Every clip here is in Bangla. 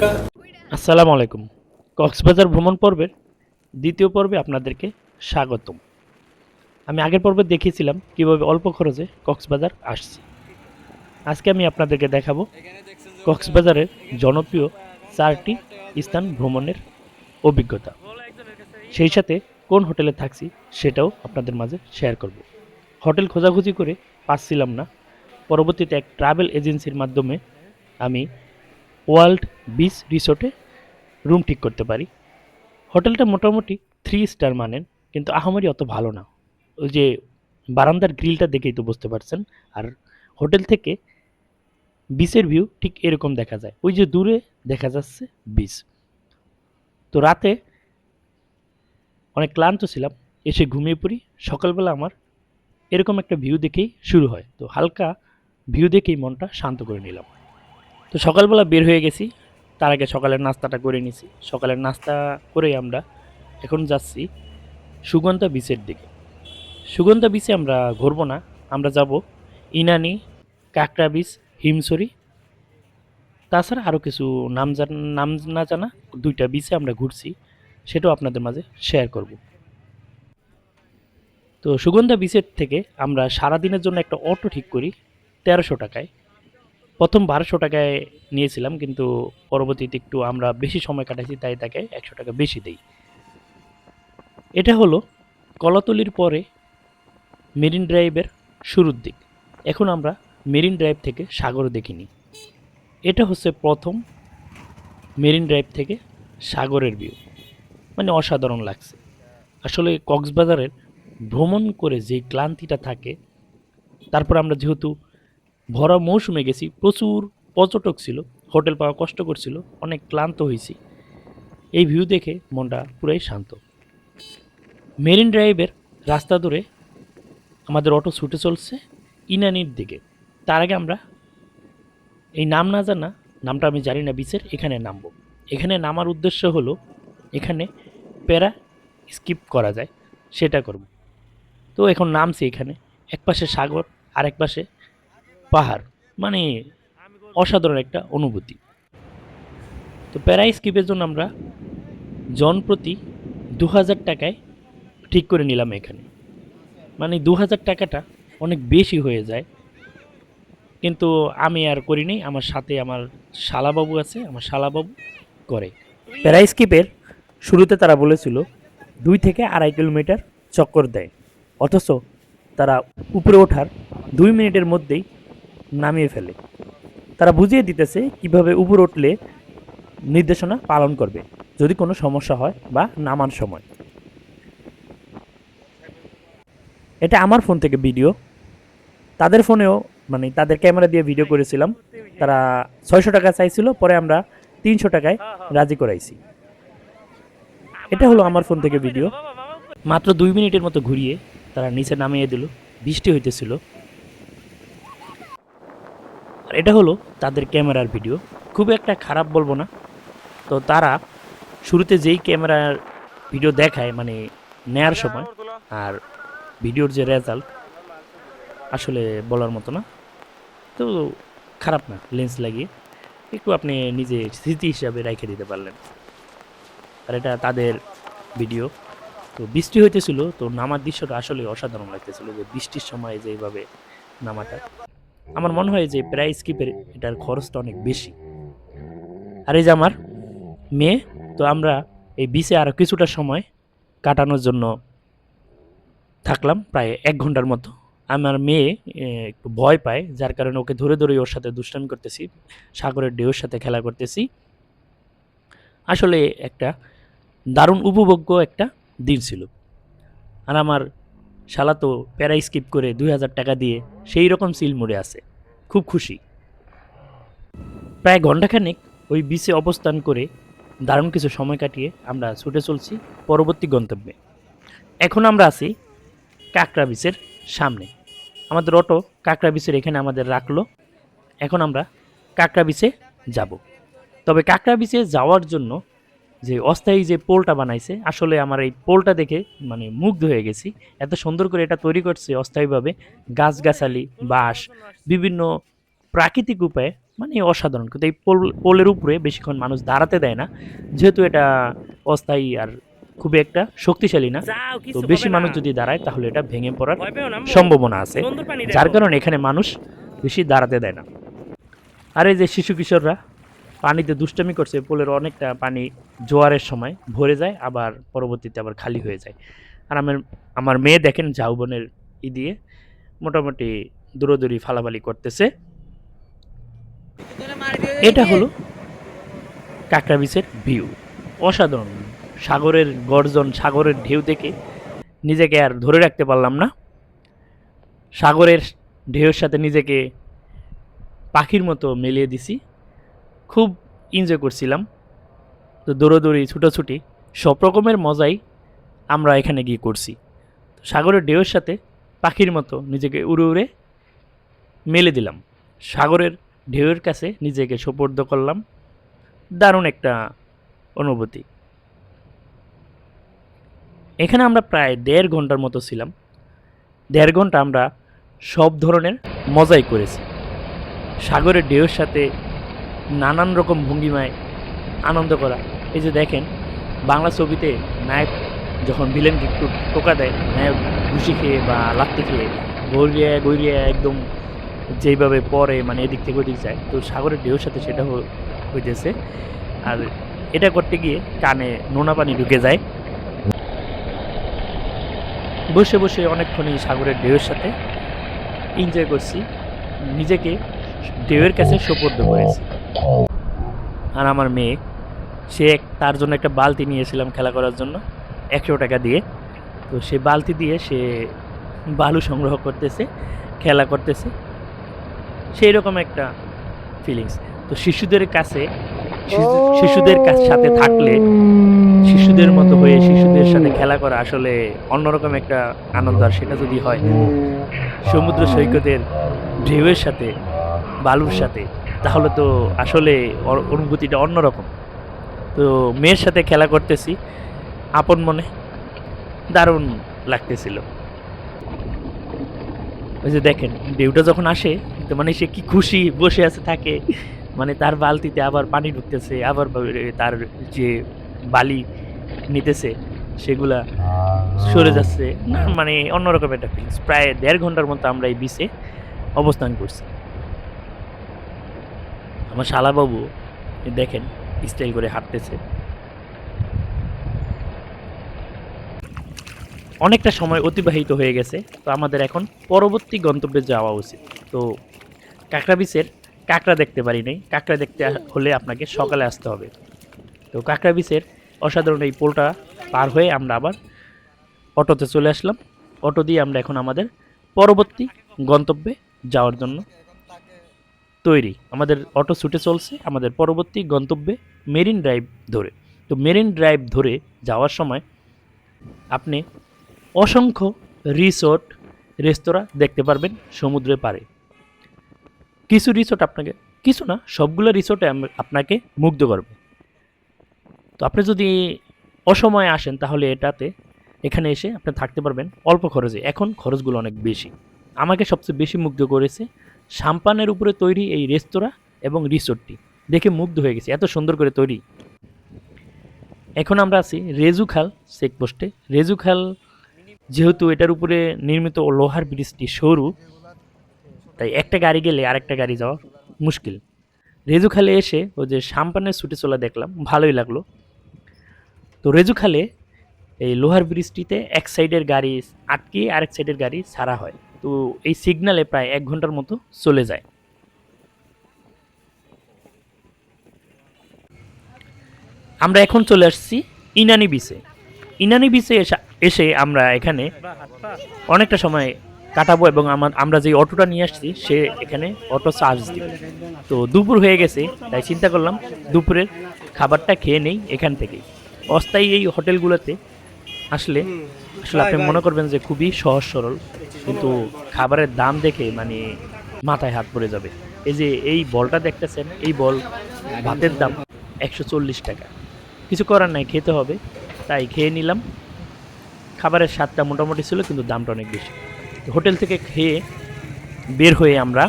আসসালামু আলাইকুম। কক্সবাজার ভ্রমণ পর্বের দ্বিতীয় পর্বে আপনাদেরকে স্বাগতম। আমি আগের পর্বে দেখিয়েছিলাম কীভাবে অল্প খরচে কক্সবাজার আসছি। আজকে আমি আপনাদেরকে দেখাবো কক্সবাজারের জনপ্রিয় চারটি স্থান ভ্রমণের অভিজ্ঞতা। সেই সাথে কোন হোটেলে থাকছি সেটাও আপনাদের মাঝে শেয়ার করব। হোটেল খোঁজাখুঁজি করে পাচ্ছিলাম না। পরবর্তীতে এক ট্রাভেল এজেন্সির মাধ্যমে আমি ওয়ার্ল্ড বিচ রিসোর্টে রুম ঠিক করতে পারি। হোটেলটা মোটামুটি থ্রি স্টার মানেন কিন্তু আহামরি অত ভালো না। ওই যে বারান্দার গ্রিলটা দেখেই তো বুঝতে পারছেন। আর হোটেল থেকে বিচের ভিউ ঠিক এরকম দেখা যায়। ওই যে দূরে দেখা যাচ্ছে বিচ। তো রাতে অনেক ক্লান্ত ছিলাম, এসে ঘুমিয়ে পড়ি। সকালবেলা আমার এরকম একটা ভিউ দেখেই শুরু হয়। তো হালকা ভিউ দেখেই মনটা শান্ত করে নিলাম। তো সকালবেলা বের হয়ে গেছি। তার আগে সকালের নাস্তাটা করে নিছি। সকালের নাস্তা করেই আমরা এখন যাচ্ছি সুগন্ধা বিচের দিকে। সুগন্ধা বিচে আমরা ঘুরবো না, আমরা যাব ইনানি, কাকড়া বিচ হিমসরি তাছাড়া আরও কিছু নাম জান, নাম না জানা দুইটা বিচে আমরা ঘুরছি, সেটাও আপনাদের মাঝে শেয়ার করব। তো সুগন্ধা বিচের থেকে আমরা সারাদিনের জন্য একটা অটো ঠিক করি, তেরোশো টাকায়। প্রথম বারোশো টাকায় নিয়েছিলাম, কিন্তু পরবর্তীতে একটু আমরা বেশি সময় কাটাইছি, তাই তাকে একশো টাকা বেশি দেই। এটা হলো কলাতলির পরে মেরিন ড্রাইভের শুরুর দিক। এখন আমরা মেরিন ড্রাইভ থেকে সাগর দেখিনি। এটা হচ্ছে প্রথম মেরিন ড্রাইভ থেকে সাগরের ভিউ মানে অসাধারণ লাগছে। আসলে কক্সবাজারের ভ্রমণ করে যে ক্লান্তিটা থাকে, তারপর আমরা যেহেতু ভরা মৌসুমে গেছি, প্রচুর পর্যটক ছিল, হোটেল পাওয়া কষ্ট করছিল, অনেক ক্লান্ত হয়েছি। এই ভিউ দেখে মনটা পুরাই শান্ত। মেরিন ড্রাইভের রাস্তা ধরে আমাদের অটো ছুটে চলছে ইনানির দিকে। তার আগে আমরা এই নাম না জানা, নামটা আমি জানি না বিচের এখানে নামবো। এখানে নামার উদ্দেশ্য হলো এখানে প্যারা স্কিপ করা যায়, সেটা করব। তো এখন নামছি এখানে এক পাশে সাগর আর এক পাশে পাহাড় মানে অসাধারণ একটা অনুভূতি। তো প্যারা স্কিপের জন্য আমরা জন প্রতি দু হাজার টাকায় ঠিক করে নিলাম এখানে। মানে দু হাজার টাকাটা অনেক বেশি হয়ে যায়। কিন্তু আমি আর করি করিনি আমার সাথে আমার শালাবাবু আছে, আমার শালাবাবু করে। প্যারা স্কিপের শুরুতে তারা বলেছিল, দুই থেকে আড়াই কিলোমিটার চক্কর দেয়। অথচ তারা উপরে ওঠার দুই মিনিটের মধ্যেই নামিয়ে ফেলে। তারা বুঝিয়ে দিতেছে কীভাবে উপর উঠলে নির্দেশনা পালন করবে, যদি কোনো সমস্যা হয় বা নামার সময়। এটা আমার ফোন থেকে ভিডিও। তাদের ফোনেও মানে তাদের ক্যামেরা দিয়ে ভিডিও করেছিলাম। তারা ছয়শো টাকা চাইছিল, পরে আমরা তিনশো টাকায় রাজি করাইছি। এটা হলো আমার ফোন থেকে ভিডিও। মাত্র দুই মিনিটের মতো ঘুরিয়ে তারা নিচে নামিয়ে দিল। বৃষ্টি হইতেছিল। আর এটা হলো তাদের ক্যামেরার ভিডিও। খুব একটা খারাপ বলব না। তো তারা শুরুতে যেই ক্যামেরার ভিডিও দেখায় মানে নেয়ার সময়, আর ভিডিওর যে রেজাল্ট আসলে বলার মতো না। তো খারাপ না লেন্স লাগিয়ে একটু আপনি নিজে স্মৃতি হিসাবে রেখে দিতে পারলেন। আর এটা তাদের ভিডিও। তো বৃষ্টি হইতেছিল, তো নামার দৃশ্যটা আসলে অসাধারণ লাগতেছিল যে বৃষ্টির সময় যে এইভাবে নামাটা। আমার মনে হয় যে প্রায় স্কিপের এটার খরচটা অনেক বেশি। আর এই যে আমার মেয়ে, তো আমরা এই বিচে আরও কিছুটা সময় কাটানোর জন্য থাকলাম, প্রায় এক ঘণ্টার মতো। আমার মেয়ে একটু ভয় পায়, যার কারণে ওকে ধরে ধরে ওর সাথে দুষ্টামি করতেছি, সাগরের ঢেউর সাথে খেলা করতেছি। আসলে একটা দারুণ উপভোগ্য একটা দিন ছিল। আর আমার শালা তো প্যারা স্কিপ করে দুই হাজার টাকা দিয়ে সেই রকম সিল মুড়ে আছে। খুব খুশি। প্রায় ঘন্টাখানেক ওই বিচে অবস্থান করে দারুণ কিছু সময় কাটিয়ে আমরা ছুটে চলছি পরবর্তী গন্তব্যে। এখন আমরা আছি কাকড়া বিচের সামনে। আমাদের অটো কাকড়া বিচের এখানে আমাদের রাখল। এখন আমরা কাকড়া বিচে যাব। তবে কাকড়া বিচে যাওয়ার জন্য যে অস্থায়ী যে পোলটা বানাইছে আসলে আমার এই পোলটা দেখে মানে মুগ্ধ হয়ে গেছি। এত সুন্দর করে এটা তৈরি করছে অস্থায়ীভাবে গাছগাছালি বাঁশ বিভিন্ন প্রাকৃতিক উপায়ে মানে অসাধারণ। কিন্তু এই পোল পোলের উপরে বেশিক্ষণ মানুষ দাঁড়াতে দেয় না। যেহেতু এটা অস্থায়ী আর খুবই একটা শক্তিশালী না তো বেশি মানুষ যদি দাঁড়ায় তাহলে এটা ভেঙে পড়ার। সম্ভাবনা আছে। যার কারণে এখানে মানুষ বেশি দাঁড়াতে দেয় না। আর এই যে শিশু কিশোররা পানিতে দুষ্টামি করছে, পোলের অনেকটা পানি জোয়ারের সময় ভরে যায়, আবার পরবর্তীতে আবার খালি হয়ে যায়। আর আমার আমার মেয়ে দেখেন ঝাউবনের ই দিয়ে মোটামুটি দূরদূরি ফালাফালি করতেছে। এটা হলো কাঁকড়া বিচের ভিউ। অসাধারণ। সাগরের গর্জন, সাগরের ঢেউ দেখে নিজেকে আর ধরে রাখতে পারলাম না। সাগরের ঢেউয়ের সাথে নিজেকে পাখির মতো মিলিয়ে দিছি। খুব এনজয় করছিলাম। তো দৌড়োদৌড়ি, ছুটোছুটি সব রকমের মজাই আমরা এখানে গিয়ে করছি। সাগরের ঢেউয়ের সাথে পাখির মতো নিজেকে উড়ে উড়ে মেলে দিলাম। সাগরের ঢেউয়ের কাছে নিজেকে সোপর্দ করলাম। দারুণ একটা অনুভূতি। এখানে আমরা প্রায় দেড় ঘণ্টার মতো ছিলাম। দেড় ঘণ্টা আমরা সব ধরনের মজাই করেছি। সাগরের ঢেউয়ের সাথে নানান রকম ভঙ্গিমায় আনন্দ করা। এই যে দেখেন, বাংলা ছবিতে নায়ক যখন ভিলেনকে একটু টোকা দেয়, নায়ক ঘুষি খেয়ে বা লাত্তি খেয়ে, গড়িয়ে গড়িয়ে একদম যেইভাবে পরে মানে এদিক থেকে ওদিক যায়, তো সাগরের ঢেউর সাথে সেটা হইতেছে। আর এটা করতে গিয়ে কানে নোনা পানি ঢুকে যায়। বসে বসে অনেকক্ষণই সাগরের ঢেউয়ের সাথে এনজয় করছি। নিজেকে ঢেউয়ের কাছে সোপর্দ করেছি। আর আমার মেয়ে সে তার জন্য একটা বালতি নিয়েছিলাম খেলা করার জন্য একশো টাকা দিয়ে। তো সে বালতি দিয়ে সে বালু সংগ্রহ করতেছে খেলা করতেছে। সেই রকম একটা ফিলিংস তো শিশুদের কাছে শিশুদের কাছ- সাথে থাকলে শিশুদের মতো হয়ে শিশুদের সাথে খেলা করা আসলে অন্যরকম একটা আনন্দ। আর সেটা যদি হয় সমুদ্র সৈকতের ঢেউয়ের সাথে বালুর সাথে তাহলে তো আসলে অনুভূতিটা অন্যরকম। তো মেয়ের সাথে খেলা করতেছি, আপন মনে দারুণ লাগতেছিল। ওই যে দেখেন, ঢেউটা যখন আসে, তো মানে সে কি খুশি বসে আছে, থাকে। মানে তার বালতিতে আবার পানি ঢুকতেছে, আবার তার যে বালি নিতেছে, সেগুলা সরে যাচ্ছে। না মানে অন্যরকম একটা ফিলিংস প্রায় দেড় ঘণ্টার মতো আমরা এই বিচে অবস্থান করছি। আমার শালাবাবু দেখেন স্টাইল করে হাঁটতেছে। অনেকটা সময় অতিবাহিত হয়ে গেছে, তো আমাদের এখন পরবর্তী গন্তব্যে যাওয়া উচিত। তো কাঁকড়া বিচের কাঁকড়া দেখতে পারি নাই। কাঁকড়া দেখতে হলে আপনাকে সকালে আসতে হবে। তো কাঁকড়া বিচের অসাধারণ এই পোলটা পার হয়ে আমরা আবার অটোতে চলে আসলাম। অটো দিয়ে আমরা এখন আমাদের পরবর্তী গন্তব্যে যাওয়ার জন্য তৈরি। আমাদের অটো ছুটে চলছে, আমাদের পরবর্তী গন্তব্যে মেরিন ড্রাইভ ধরে। তো মেরিন ড্রাইভ ধরে যাওয়ার সময় আপনি অসংখ্য রিসোর্ট, রেস্তোরাঁ দেখতে পারবেন সমুদ্রের পাড়ে। কিছু রিসোর্ট আপনাকে, কিছু না, সবগুলো রিসোর্টে আপনাকে মুগ্ধ করবে। তো আপনি যদি অসময়ে আসেন, তাহলে এটাতে এখানে এসে আপনি থাকতে পারবেন অল্প খরচে। এখন খরচগুলো অনেক বেশি। আমাকে সবচেয়ে বেশি মুগ্ধ করেছে সাম্পানের উপরে তৈরি এই রেস্তোরাঁ এবং রিসোর্টটি। দেখে মুগ্ধ হয়ে গেছে, এত সুন্দর করে তৈরি। এখন আমরা আছি রেজুখাল চেকপোস্টে রেজুখাল যেহেতু এটার উপরে নির্মিত লোহার ব্রিজটি সরু, তাই একটা গাড়ি গেলে আরেকটা গাড়ি যাওয়া মুশকিল। রেজুখালে এসে ওই যে সাম্পানের ছুটে চলা দেখলাম, ভালোই লাগল। তো রেজুখালে এই লোহার ব্রিজটিতে এক সাইডের গাড়ি আটকে আরেক সাইডের গাড়ি ছাড়া হয়। তো এই সিগনালে প্রায় এক ঘণ্টার মতো চলে যায়। আমরা এখন চলে আসছি ইনানি বিচে ইনানি বিচে এসা- আমরা এখানে অনেকটা সময় কাটাবো এবং আমার আমরা যে অটোটা নিয়ে আসছি, সে এখানে অটো চার্জ দিবে। তো দুপুর হয়ে গেছে, তাই চিন্তা করলাম দুপুরের খাবারটা খেয়ে নেই এখান থেকেই। অস্থায়ী এই হোটেলগুলোতে আসলে আসলে আপনি মনে করবেন যে খুবই সহজ সরল। কিন্তু খাবারের দাম দেখে মানে মাথায় হাত পড়ে যাবে। এই যে এই বলটা দেখতেছেন এই বল ভাতের দাম একশো চল্লিশ টাকা। কিছু করার নাই খেতে হবে। তাই খেয়ে নিলাম। খাবারের স্বাদটা মোটামুটি ছিল কিন্তু দামটা অনেক বেশি। হোটেল থেকে খেয়ে বের হয়ে আমরা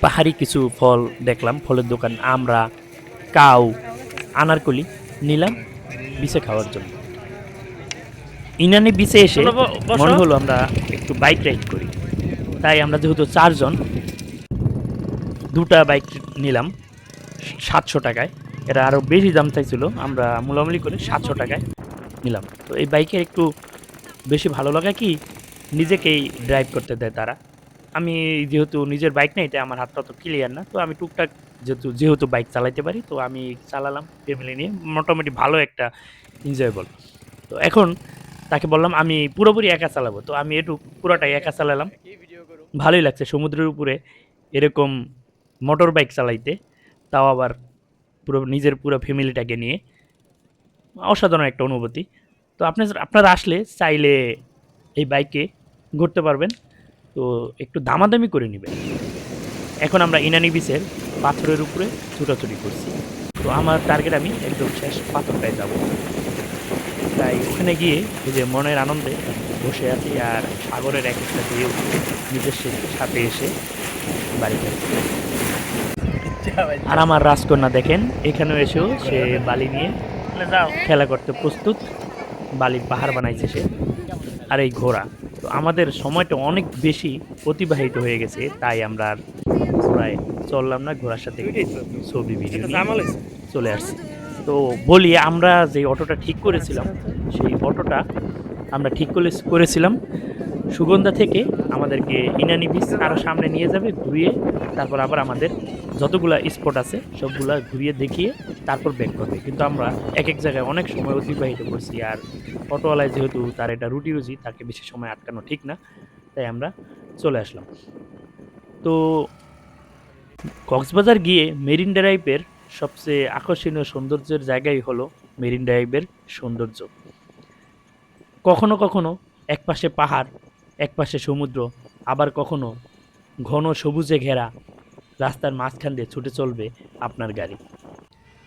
পাহাড়ি কিছু ফল দেখলাম। ফলের দোকান আমরা কাউ আনারকলি নিলাম বিছে খাওয়ার জন্য। ইনানি বিচে এসে মনে হলো আমরা একটু বাইক রাইড করি। তাই আমরা যেহেতু চারজন দুটা বাইক নিলাম সাতশো টাকায়। এরা আরও বেশি দাম চাইছিল আমরা মোলামুলি করে সাতশো টাকায় নিলাম। তো এই বাইকের একটু বেশি ভালো লাগা কি নিজেকেই ড্রাইভ করতে দেয় তারা। আমি যেহেতু নিজের বাইক নেই তাই আমার হাতটা তো ক্লিয়ার না তো আমি টুকটাক যেহেতু যেহেতু বাইক চালাইতে পারি তো আমি চালালাম ফ্যামিলি নিয়ে। মোটামুটি ভালো একটা এনজয়েবল তো এখন তাকে বললাম, আমি পুরোপুরি একা চালাবো। তো আমি একটু পুরোটাই একা চালালাম। ভালোই লাগছে সমুদ্রের উপরে এরকম মোটর বাইক চালাইতে। তাও আবার পুরো, নিজের পুরো ফ্যামিলিটাকে নিয়ে। অসাধারণ একটা অনুভূতি। তো আপনি আপনারা আসলে চাইলে এই বাইকে ঘুরতে পারবেন। তো একটু দামাদামি করে নেবেন। এখন আমরা ইনানি বিচের পাথরের উপরে ছুটাছুটি করছি। তো আমার টার্গেট আমি একদম শেষ পাথরটায় যাব। তাই ওখানে গিয়ে এই যে মনের আনন্দে বসে আছি আর সাগরের এক একটা ঢেউ নিজের সাথে এসে বাড়িতে আর আমার রাজকন্যা দেখেন এখানেও এসেও সে বালি নিয়ে খেলা করতে প্রস্তুত। বালির পাহাড় বানাইছে সে আর এই ঘোড়া। তো আমাদের সময়টা অনেক বেশি অতিবাহিত হয়ে গেছে তাই আমরা আর ঘোড়ায় চললাম না ঘোড়ার সাথে ছবি ভিডিও চলে আসছি। তো বলি, আমরা যে অটোটা ঠিক করেছিলাম, সেই অটোটা আমরা ঠিক করে করেছিলাম। সুগন্ধা থেকে আমাদেরকে ইনানি বিচ আরও সামনে নিয়ে যাবে, ঘুরিয়ে তারপর আবার আমাদের যতগুলা স্পট আছে, সবগুলা ঘুরিয়ে দেখিয়ে তারপর ব্যাক করবে। কিন্তু আমরা এক এক জায়গায় অনেক সময় অতিবাহিত করছি, আর অটোওয়ালায় যেহেতু তার এটা রুটি রুজি, তাকে বেশি সময় আটকানো ঠিক না, তাই আমরা চলে আসলাম। তো কক্সবাজার গিয়ে মেরিন ড্রাইভের সবচেয়ে আকর্ষণীয় সৌন্দর্যের জায়গাই হলো মেরিন ড্রাইভের সৌন্দর্য। কখনো কখনো এক পাশে পাহাড় এক পাশে সমুদ্র, আবার কখনো ঘন সবুজে ঘেরা রাস্তার মাঝখান দিয়ে ছুটে চলবে আপনার গাড়ি।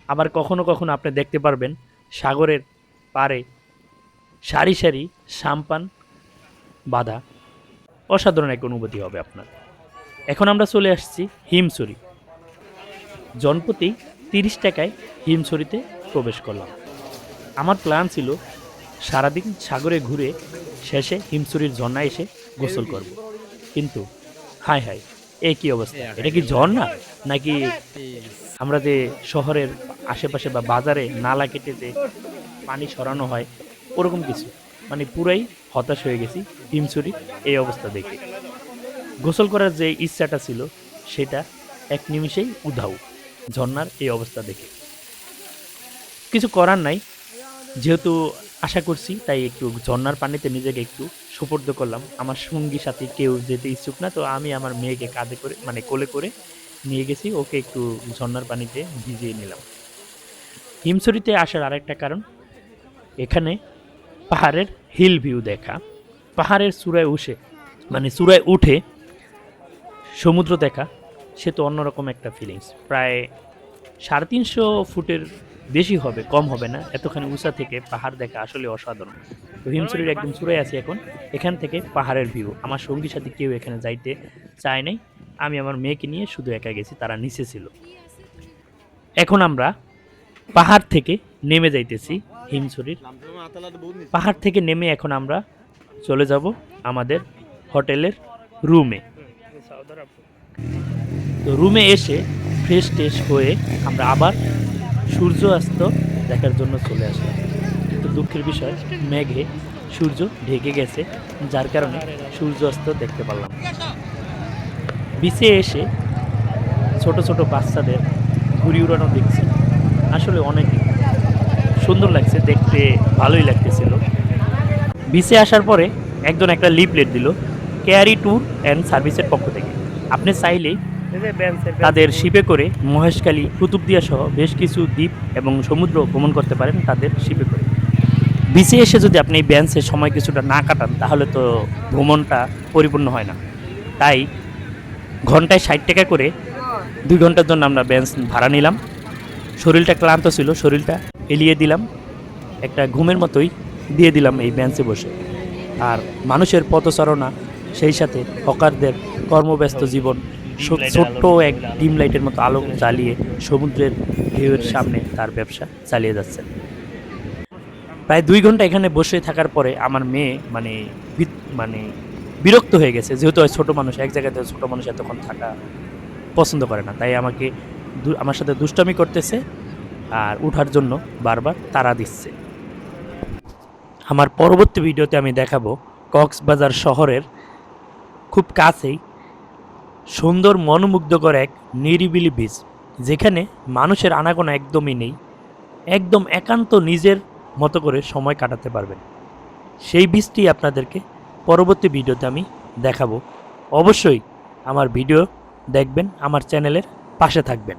আবার কখনো কখনো আপনি দেখতে পারবেন সাগরের পাড়ে সারি সারি সাম্পান বাঁধা। অসাধারণ এক অনুভূতি হবে আপনার। এখন আমরা চলে আসছি হিমছড়ি। জনপ্রতি তিরিশ টাকায় হিমছড়িতে প্রবেশ করলাম। আমার প্ল্যান ছিল সারাদিন সাগরে ঘুরে শেষে হিমছড়ির ঝর্ণা এসে গোসল করব। কিন্তু হাই হাই এ কি অবস্থা? এটা কি ঝর্ণা? নাকি আমরা যে শহরের আশেপাশে বা বাজারে নালা কেটে যে পানি সরানো হয়, ওরকম কিছু। মানে পুরাই হতাশ হয়ে গেছি হিমছড়ি এই অবস্থা দেখে। গোসল করার যে ইচ্ছাটা ছিল, সেটা এক নিমিষেই উধাও। ঝর্ণার এই অবস্থা দেখে। কিছু করার নাই। যেহেতু আশা করছি, তাই একটু ঝর্ণার পানিতে নিজেকে একটু সুপর্দ করলাম। আমার সঙ্গী সাথে কেউ যেতে ইচ্ছুক না, তো আমি আমার মেয়েকে কাঁধে করে মানে কোলে করে নিয়ে গেছি। ওকে একটু ঝর্ণার পানিতে ভিজিয়ে নিলাম। হিমছড়িতে আসার আরেকটা কারণ, এখানে পাহাড়ের হিল ভিউ দেখা। পাহাড়ের চূড়ায় উঠে মানে চূড়ায় উঠে সমুদ্র দেখা। সে তো অন্যরকম একটা ফিলিংস প্রায় সাড়ে তিনশো ফুটের বেশি হবে, কম হবে না। এতখানি উঁচা থেকে পাহাড় দেখা আসলে অসাধারণ। তো হিমছড়ির একদম চূড়ায় আছি এখন। এখান থেকে পাহাড়ের ভিউ আমার সঙ্গী সাথে কেউ এখানে যাইতে চায় নাই। আমি আমার মেয়েকে নিয়ে শুধু একা গেছি, তারা নিচে ছিল। এখন আমরা পাহাড় থেকে নেমে যাইতেছি হিমছড়ির পাহাড় থেকে নেমে এখন আমরা চলে যাব আমাদের হোটেলের রুমে তো রুমে এসে ফ্রেশ ট্রেশ হয়ে আমরা আবার সূর্য অস্ত দেখার জন্য চলে আসলাম। কিন্তু দুঃখের বিষয়, মেঘে সূর্য ঢেকে গেছে, যার কারণে সূর্য অস্ত দেখতে পারলাম বিচে এসে ছোট ছোট বাচ্চাদের ঘুরি উড়ানো দেখছি। আসলে অনেক সুন্দর লাগছে, দেখতে ভালোই লাগতেছিল। বিচে আসার পরে একজন একটা লিফলেট দিল ক্যারি ট্যুর অ্যান্ড সার্ভিসের পক্ষ থেকে। আপনি চাইলেই তাদের শিপে করে মহেশখালী কুতুবদিয়া সহ বেশ কিছু দ্বীপ এবং সমুদ্র ভ্রমণ করতে পারেন তাদের শিপে করে। বিচে এসে যদি আপনি এই ব্যান্সে সময় কিছুটা না কাটান তাহলে তো ভ্রমণটা পরিপূর্ণ হয় না। তাই ঘন্টায় ষাট টাকা করে দুই ঘণ্টার জন্য আমরা বেঞ্চ ভাড়া নিলাম। শরীরটা ক্লান্ত ছিল শরীরটা এলিয়ে দিলাম। একটা ঘুমের মতোই দিয়ে দিলাম এই বেঞ্চে বসে। আর মানুষের পথচারণা সেই সাথে হকারদের কর্মব্যস্ত জীবন ছোট্ট এক ডিম লাইটের মতো আলো জ্বালিয়ে সমুদ্রের ঢেউয়ের সামনে তার ব্যবসা চালিয়ে যাচ্ছেন প্রায় দুই ঘণ্টা এখানে বসে থাকার পরে আমার মেয়ে মানে মানে বিরক্ত হয়ে গেছে। যেহেতু ওই ছোট মানুষ এক জায়গাতে ছোট মানুষ এতক্ষণ থাকা পছন্দ করে না। তাই আমাকে আমার সাথে দুষ্টামি করতেছে আর উঠার জন্য বারবার তারা দিচ্ছে। আমার পরবর্তী ভিডিওতে আমি দেখাবো কক্সবাজার শহরের খুব কাছেই সুন্দর মনোমুগ্ধকর এক নিরিবিলি বীজ, যেখানে মানুষের আনাগোনা একদমই নেই। একদম একান্ত নিজের মতো করে সময় কাটাতে পারবেন। সেই বীজটি আপনাদেরকে পরবর্তী ভিডিওতে আমি দেখাবো। অবশ্যই আমার ভিডিও দেখবেন, আমার চ্যানেলের পাশে থাকবেন।